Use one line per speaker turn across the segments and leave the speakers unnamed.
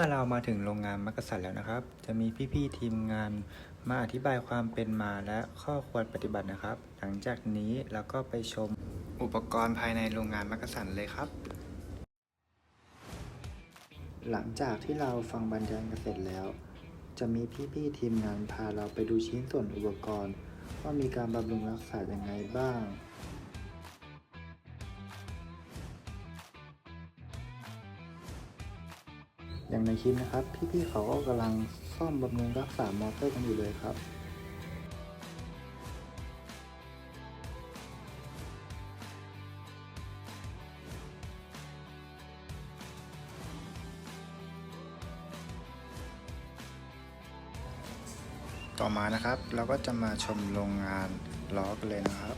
เมื่อเรามาถึงโรงงานมักกะสันแล้วนะครับ จะมีพี่ๆทีมงานมาอธิบายความเป็นมาและข้อควรปฏิบัตินะครับ หลังจากนี้เราก็ไปชมอุปกรณ์ภายในโรงงานมักกะสันเลยครับ หลังจากที่เราฟังบรรยายกันเสร็จแล้ว จะมีพี่ๆทีมงานพาเราไปดูชิ้นส่วนอุปกรณ์ ว่ามีการบำรุงรักษาอย่างไรบ้าง อย่างในคลิปนะครับ พี่ๆเขาก็กำลังซ่อมบำรุงรักษามอเตอร์กันอยู่เลยครับต่อมานะครับเราก็จะมาชมโรงงานล้อกันเลยนะครับ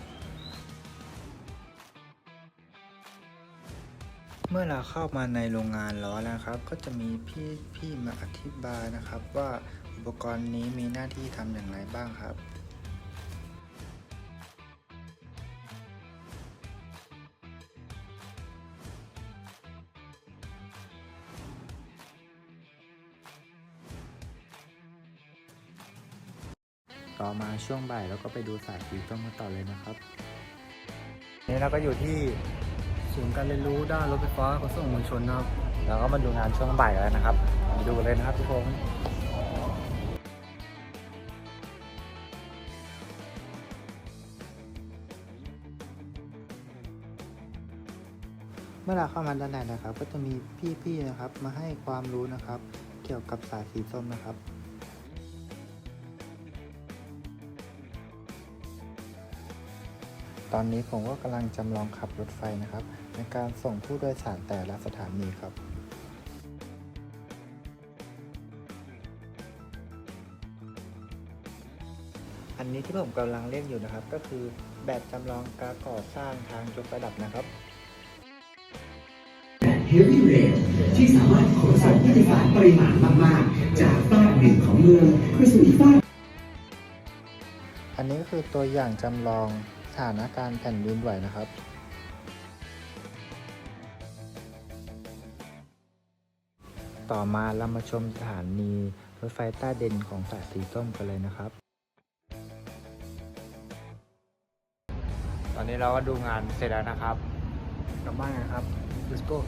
เมื่อเราเข้ามาในโรงงานล้อแล้วครับ ก็จะมีพี่พี่มาอธิบายนะครับ ว่าอุปกรณ์นี้มีหน้าที่ทำอย่างไรบ้างครับต่อมาช่วงบ่ายเราก็ไปดูสายสีส้มกันต่อเลยนะครับ นี่เราก็อยู่ที่
ศูนย์การเรียนรู้ด้านรถไฟฟ้าขนส่งมวลชนนะครับ
เราก็มาดูงานช่วงบ่ายกันแล้วนะครับไปดูกันเลยนะครับทุกคนเมื่อเราเข้ามาด้านในนะครับ ก็จะมีพี่ๆนะครับ มาให้ความรู้นะครับ เกี่ยวกับสายสีส้มนะครับ ตอนนี้ผมก็กำลังจำลองขับรถไฟนะครับ ในการส่งผู้โดยสารแต่ละสถานีครับอันนี้ที่ผมกำลังเล่นอยู่นะครับ ก็คือแบบจำลองการก่อสร้างทางยกระดับนะครับ
แบบ Heavy Rail ที่สามารถขนส่งผู้โดยสารปริมาณมากๆ จากฝากหนึ่งของเมืองไปสู่อีกฝาก
อันนี้ก็คือตัวอย่างจำลอง สถานการณ์แผ่นดินไหวนะครับต่อมาเรามาชมสถานีรถไฟใต้ดินของสายสีส้มกันเลยนะครับ ตอนนี้เราก็ดูงานเสร็จแล้วนะครับ
กลับบ้านกันครับ let's go